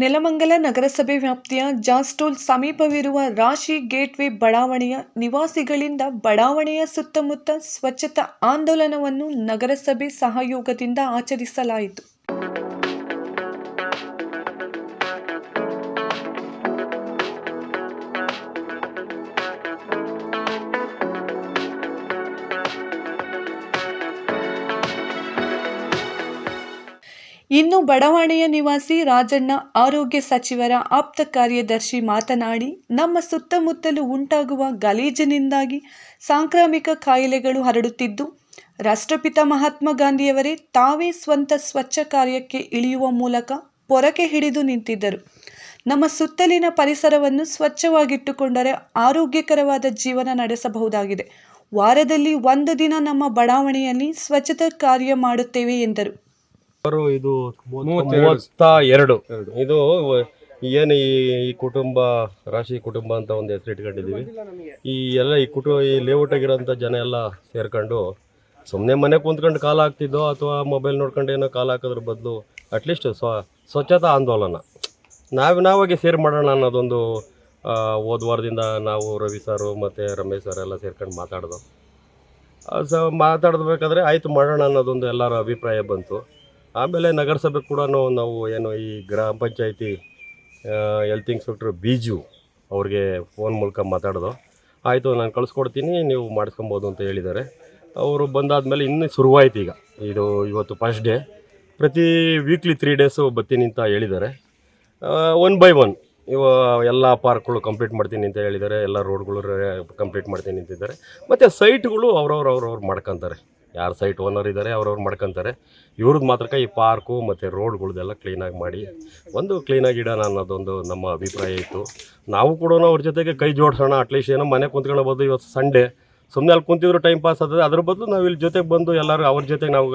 ನೆಲಮಂಗಲ ನಗರಸಭೆ ವ್ಯಾಪ್ತಿಯ ಜಾಸ್ಟೋಲ್ ಸಮೀಪವಿರುವ ರಾಶಿ ಗೇಟ್ವೇ ಬಡಾವಣೆಯ ನಿವಾಸಿಗಳಿಂದ ಬಡಾವಣೆಯ ಸುತ್ತಮುತ್ತ ಸ್ವಚ್ಛತಾ ಆಂದೋಲನವನ್ನು ನಗರಸಭೆ ಸಹಯೋಗದಿಂದ ಆಚರಿಸಲಾಯಿತು. ಇನ್ನು ಬಡಾವಣೆಯ ನಿವಾಸಿ ರಾಜಣ್ಣ ಆರೋಗ್ಯ ಸಚಿವರ ಆಪ್ತ ಕಾರ್ಯದರ್ಶಿ ಮಾತನಾಡಿ, ನಮ್ಮ ಸುತ್ತಮುತ್ತಲು ಉಂಟಾಗುವ ಗಲೀಜಿನಿಂದಾಗಿ ಸಾಂಕ್ರಾಮಿಕ ಕಾಯಿಲೆಗಳು ಹರಡುತ್ತಿದ್ದು, ರಾಷ್ಟ್ರಪಿತ ಮಹಾತ್ಮ ಗಾಂಧಿಯವರೇ ತಾವೇ ಸ್ವಂತ ಸ್ವಚ್ಛ ಕಾರ್ಯಕ್ಕೆ ಇಳಿಯುವ ಮೂಲಕ ಪೊರಕೆ ಹಿಡಿದು ನಿಂತಿದ್ದರು. ನಮ್ಮ ಸುತ್ತಲಿನ ಪರಿಸರವನ್ನು ಸ್ವಚ್ಛವಾಗಿಟ್ಟುಕೊಂಡರೆ ಆರೋಗ್ಯಕರವಾದ ಜೀವನ ನಡೆಸಬಹುದಾಗಿದೆ. ವಾರದಲ್ಲಿ ಒಂದು ದಿನ ನಮ್ಮ ಬಡಾವಣೆಯಲ್ಲಿ ಸ್ವಚ್ಛತಾ ಕಾರ್ಯ ಮಾಡುತ್ತೇವೆ ಎಂದರು. ಸುಮಾರು ಇದು ಮೂವತ್ತ ಎರಡು ಇದು ಏನು ಈ ಈ ಕುಟುಂಬ ರಾಶಿ ಕುಟುಂಬ ಅಂತ ಒಂದು ಹೆಸರು ಇಟ್ಕೊಂಡಿದ್ದೀವಿ. ಈ ಎಲ್ಲ ಈ ಕುಟುಂಬ ಈ ಲೇಔಟ್ ಆಗಿರೋಂಥ ಜನ ಎಲ್ಲ ಸೇರ್ಕೊಂಡು ಸುಮ್ಮನೆ ಮನೆ ಕುಂತ್ಕೊಂಡು ಕಾಲ ಹಾಕ್ತಿದ್ದೋ ಅಥವಾ ಮೊಬೈಲ್ ನೋಡ್ಕೊಂಡು ಏನೋ ಕಾಲ ಹಾಕೋದ್ರ ಬದಲು ಅಟ್ಲೀಸ್ಟ್ ಸ್ವ ಸ್ವಚ್ಛತಾ ಆಂದೋಲನ. ನಾವು ನಾವಾಗಿ ಸೇರ್ ಮಾಡೋಣ ಅನ್ನೋದೊಂದು ಹೋದ ವಾರದಿಂದ ನಾವು ರವಿ ಸಾರು ಮತ್ತು ರಮೇಶ್ ಸರ್ ಎಲ್ಲ ಸೇರ್ಕೊಂಡು ಮಾತಾಡ್ದು. ಸ ಮಾತಾಡಬೇಕಾದ್ರೆ ಆಯಿತು ಮಾಡೋಣ ಅನ್ನೋದೊಂದು ಎಲ್ಲರ ಅಭಿಪ್ರಾಯ ಬಂತು. ಆಮೇಲೆ ನಗರಸಭೆ ಕೂಡ ನಾವು ಏನು ಈ ಗ್ರಾಮ ಪಂಚಾಯಿತಿ ಹೆಲ್ತ್ ಇನ್ಸ್ಪೆಕ್ಟ್ರ್ ಬೀಜು ಅವ್ರಿಗೆ ಫೋನ್ ಮೂಲಕ ಮಾತಾಡೋದು. ಆಯಿತು, ನಾನು ಕಳಿಸ್ಕೊಡ್ತೀನಿ, ನೀವು ಮಾಡಿಸ್ಕೊಬೋದು ಅಂತ ಹೇಳಿದ್ದಾರೆ. ಅವರು ಬಂದಾದಮೇಲೆ ಇನ್ನೂ ಶುರುವಾಯಿತು ಈಗ. ಇದು ಇವತ್ತು ಫಸ್ಟ್ ಡೇ ಪ್ರತಿ ವೀಕ್ಲಿ ತ್ರೀ ಡೇಸು ಬರ್ತೀನಿ ಅಂತ ಹೇಳಿದ್ದಾರೆ. ಒನ್ ಬೈ ಒನ್ ಇವ ಎಲ್ಲ ಪಾರ್ಕ್ಗಳು ಕಂಪ್ಲೀಟ್ ಮಾಡ್ತೀನಿ ಅಂತ ಹೇಳಿದ್ದಾರೆ. ಎಲ್ಲ ರೋಡ್ಗಳು ಕಂಪ್ಲೀಟ್ ಮಾಡ್ತೀನಿ ಅಂತಿದ್ದಾರೆ ಮತ್ತು ಸೈಟ್ಗಳು ಅವ್ರವ್ರು ಅವ್ರವ್ರು ಮಾಡ್ಕೊತಾರೆ. ಯಾರು ಸೈಟ್ ಓನರ್ ಇದ್ದಾರೆ ಅವ್ರವ್ರು ಮಾಡ್ಕೊಂತಾರೆ. ಇವ್ರದ್ದು ಮಾತ್ರಕ್ಕೆ ಈ ಪಾರ್ಕು ಮತ್ತು ರೋಡ್ಗಳ್ದೆಲ್ಲ ಕ್ಲೀನಾಗಿ ಮಾಡಿ. ಒಂದು ಕ್ಲೀನಾಗಿ ಇಡೋಣ ಅನ್ನೋದೊಂದು ನಮ್ಮ ಅಭಿಪ್ರಾಯ ಇತ್ತು. ನಾವು ಕೂಡ ಅವ್ರ ಜೊತೆಗೆ ಕೈ ಜೋಡಿಸೋಣ ಅಟ್ಲೀಸ್ಟ್ ಏನೋ ಮನೆ ಕುಂತ್ಕೊಳ್ಬೋದು ಇವತ್ತು ಸಂಡೇ ಸುಮ್ಮನೆ ಅಲ್ಲಿ ಕುಂತಿದ್ರು ಟೈಮ್ ಪಾಸ್ ಆಗ್ತದೆ. ಅದ್ರ ಬದಲು ನಾವು ಇಲ್ಲಿ ಜೊತೆಗೆ ಬಂದು ಎಲ್ಲರೂ ಅವ್ರ ಜೊತೆಗೆ ನಾವು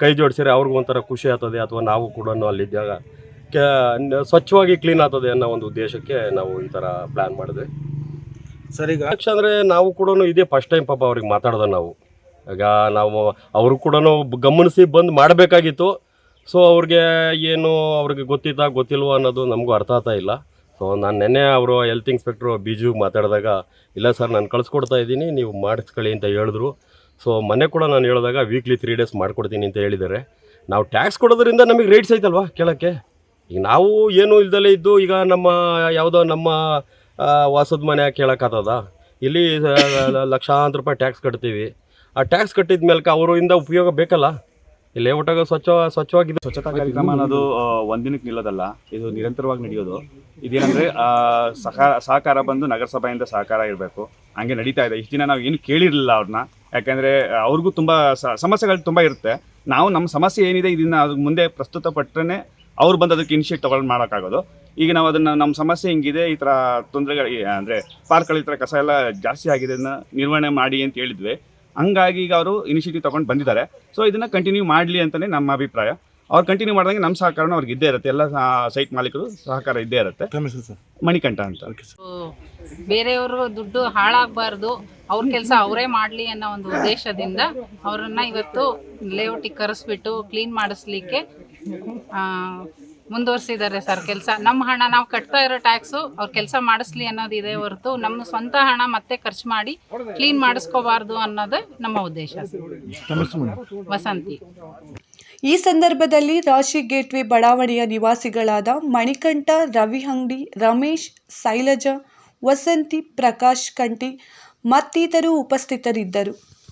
ಕೈ ಜೋಡಿಸಿದ್ರೆ ಅವ್ರಿಗೂ ಒಂಥರ ಖುಷಿ ಆಗ್ತದೆ ಅಥವಾ ನಾವು ಕೂಡ ಅಲ್ಲಿದ್ದಾಗ ಕೆ ಸ್ವಚ್ಛವಾಗಿ ಕ್ಲೀನ್ ಆಗ್ತದೆ ಅನ್ನೋ ಒಂದು ಉದ್ದೇಶಕ್ಕೆ ನಾವು ಈ ಥರ ಪ್ಲ್ಯಾನ್ ಮಾಡಿದ್ವಿ. ಸರಿ ಈಗ ಯಾಕಂದರೆ ನಾವು ಕೂಡ ಇದೇ ಫಸ್ಟ್ ಟೈಮ್ ಪಾಪ ಅವ್ರಿಗೆ ಮಾತಾಡ್ದೆ ನಾವು. ಈಗ ನಾವು ಅವರು ಕೂಡ ಗಮನಿಸಿ ಬಂದು ಮಾಡಬೇಕಾಗಿತ್ತು. ಸೊ ಅವ್ರಿಗೆ ಏನು ಅವ್ರಿಗೆ ಗೊತ್ತಿತ್ತಾ ಗೊತ್ತಿಲ್ವೋ ಅನ್ನೋದು ನಮಗೂ ಅರ್ಥ ಆಗ್ತಾ ಇಲ್ಲ. ಸೊ ನಾನು ನೆನ್ನೆ ಅವರು ಹೆಲ್ತ್ ಇನ್ಸ್ಪೆಕ್ಟ್ರು ಬಿಜುಗೆ ಮಾತಾಡಿದಾಗ, ಇಲ್ಲ ಸರ್ ನಾನು ಕಳಿಸ್ಕೊಡ್ತಾ ಇದ್ದೀನಿ, ನೀವು ಮಾಡಿಸ್ಕೊಳ್ಳಿ ಅಂತ ಹೇಳಿದ್ರು. ಸೊ ಮನೆ ಕೂಡ ನಾನು ಹೇಳಿದಾಗ ವೀಕ್ಲಿ ತ್ರೀ ಡೇಸ್ ಮಾಡಿಕೊಡ್ತೀನಿ ಅಂತ ಹೇಳಿದ್ದಾರೆ. ನಾವು ಟ್ಯಾಕ್ಸ್ ಕೊಡೋದ್ರಿಂದ ನಮಗೆ ರೇಟ್ಸ್ ಐತಲ್ವಾ ಕೇಳೋಕ್ಕೆ? ಈಗ ನಾವು ಏನೂ ಇಲ್ದಲೇ ಇದ್ದು ಈಗ ನಮ್ಮ ಯಾವುದೋ ನಮ್ಮ ವಾಸದ ಮನೆ ಕೇಳೋಕ್ಕಾಗ್ತದ ಇಲ್ಲಿ ಲಕ್ಷಾಂತರ ರೂಪಾಯಿ ಟ್ಯಾಕ್ಸ್ ಕಟ್ತೀವಿ. ಆ ಟ್ಯಾಕ್ಸ್ ಕಟ್ಟಿದ ಮೇಲೆ ಅವರಿಂದ ಉಪಯೋಗ ಬೇಕಲ್ಲ? ಇಲ್ಲಿ ಒಟ್ಟಾಗ ಸ್ವಚ್ಛ, ಸ್ವಚ್ಛವಾಗಿದೆ ಸ್ವಚ್ಛತಾ ಕಾರ್ಯಕ್ರಮ ಅನ್ನೋದು ಒಂದಿನಕ್ಕೆ ನಿಲ್ಲೋದಲ್ಲ, ಇದು ನಿರಂತರವಾಗಿ ನಡೆಯೋದು. ಇದೇನಂದ್ರೆ ಸಹಕಾರ ಸಹಕಾರ ಬಂದು ನಗರಸಭೆಯಿಂದ ಸಹಕಾರ ಇರಬೇಕು. ಹಂಗೆ ನಡೀತಾ ಇದೆ. ಇಷ್ಟು ದಿನ ನಾವು ಏನು ಕೇಳಿರಲಿಲ್ಲ ಅವ್ರನ್ನ. ಯಾಕಂದ್ರೆ, ಅವ್ರಿಗೂ ತುಂಬ ಸಮಸ್ಯೆಗಳು ತುಂಬ ಇರುತ್ತೆ. ನಾವು ನಮ್ಮ ಸಮಸ್ಯೆ ಏನಿದೆ, ಇದನ್ನ ಅದ್ರ ಮುಂದೆ ಪ್ರಸ್ತುತ ಪಟ್ಟರೆ ಅವ್ರು ಬಂದು ಅದಕ್ಕೆ ಇನಿಷಿಯೇಟ್ ತಗೊಂಡು ಮಾಡೋಕ್ಕಾಗೋದು. ಈಗ ನಾವು ಅದನ್ನು ನಮ್ಮ ಸಮಸ್ಯೆ ಹಿಂಗಿದೆ, ಈ ಥರ ತೊಂದರೆಗಳು ಅಂದರೆ ಪಾರ್ಕ್ಗಳು ಈ ಥರ ಕಸ ಎಲ್ಲ ಜಾಸ್ತಿ ಆಗಿದೆ ನಿರ್ವಹಣೆ ಮಾಡಿ ಅಂತ ಹೇಳಿದ್ವಿ. ಹಂಗಾಗಿ ಈಗ ಅವರು ಇನಿಷಿಯೇಟಿವ್ ತೊಗೊಂಡು ಬಂದಿದ್ದಾರೆ. ಸೊ ಇದನ್ನ ಕಂಟಿನ್ಯೂ ಮಾಡಲಿ ಅಂತಲೇ ನಮ್ಮ ಅಭಿಪ್ರಾಯ. ಅವ್ರು ಕಂಟಿನ್ಯೂ ಮಾಡಿದಂಗೆ ನಮ್ಮ ಸಹಕಾರನೂ ಅವ್ರಿಗೆ ಇದ್ದೇ ಇರುತ್ತೆ. ಎಲ್ಲ ಸೈಟ್ ಮಾಲೀಕರು ಸಹಕಾರ ಇದ್ದೇ ಇರುತ್ತೆ. ಮಣಿಕಂಠ ಅಂತ. ಬೇರೆಯವರು ದುಡ್ಡು ಹಾಳಾಗಬಾರ್ದು. ಅವ್ರ ಕೆಲಸ ಅವರೇ ಮಾಡಲಿ ಅನ್ನೋ ಒಂದು ಉದ್ದೇಶದಿಂದ ಅವರನ್ನ ಇವತ್ತು ಲೇಔಟಿಗೆ ಕರೆಸ್ಬಿಟ್ಟು ಕ್ಲೀನ್ ಮಾಡಿಸ್ಲಿಕ್ಕೆ ಮುಂದುವರಿಸಿದ್ದಾರೆ ಸರ್ ಕೆಲಸ. ನಮ್ಮ ಹಣ ನಾವು ಕಟ್ತಾ ಇರೋ ಟ್ಯಾಕ್ಸು ಅವ್ರ ಕೆಲಸ ಮಾಡಿಸ್ಲಿ ಅನ್ನೋದಿದೆ ಹೊರತು ನಮ್ಮ ಸ್ವಂತ ಹಣ ಮತ್ತೆ ಖರ್ಚು ಮಾಡಿ ಕ್ಲೀನ್ ಮಾಡಿಸ್ಕೋಬಾರ್ದು ಅನ್ನೋದೇ ನಮ್ಮ ಉದ್ದೇಶ. ವಸಂತಿ. ಈ ಸಂದರ್ಭದಲ್ಲಿ ರಾಶಿ ಗೇಟ್ವೇ ಬಡಾವಣೆಯ ನಿವಾಸಿಗಳಾದ ಮಣಿಕಂಠ ರವಿ ಅಂಗಡಿ ರಮೇಶ್, ಶೈಲಜಾ, ವಸಂತಿ, ಪ್ರಕಾಶ್ ಕಂಟಿ ಮತ್ತಿತರು ಉಪಸ್ಥಿತರಿದ್ದರು.